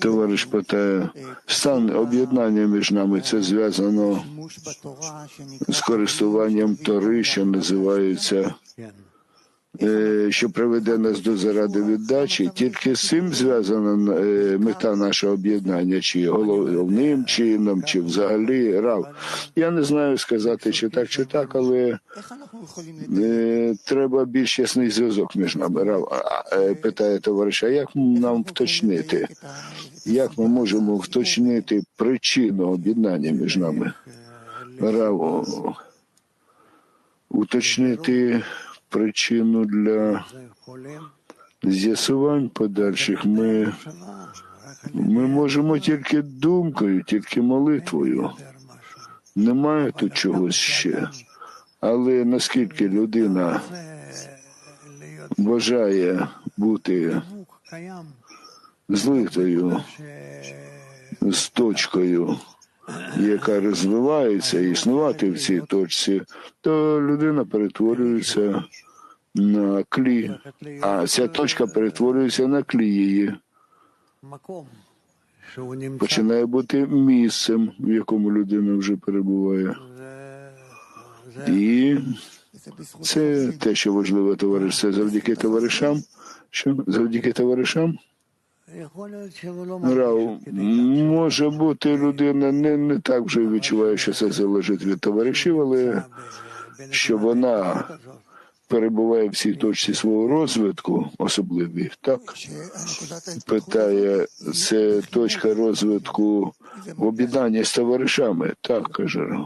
Товариш питає, стан об'єднання між нами це зв'язано з користуванням Тори, що називається, е, що приведе нас до заради віддачі. Тільки з цим зв'язана е, мета нашого об'єднання, чи головним чином, чи взагалі рав. Я не знаю сказати, чи так, чи так, але е, треба більш ясний зв'язок між нами. Рав е, питає товариша, як нам вточнити? Як ми можемо вточнити причину об'єднання між нами? Раво, уточнити причину для з'ясувань подальших ми, ми можемо тільки думкою, тільки молитвою. Немає тут чогось ще. Але наскільки людина бажає бути злитою з точкою, яка розвивається, існувати в цій точці, то людина перетворюється на клі, а ця точка перетворюється на клі її. Починає бути місцем, в якому людина вже перебуває. І це те, що важливо, товариш, це завдяки товаришам. Що завдяки товаришам? Рав, може бути, людина не, не так вже відчуває, що це залежить від товаришів, але що вона перебуває в цій точці свого розвитку, особливі, так? Питає, це точка розвитку в об'єднанні з товаришами, так, каже.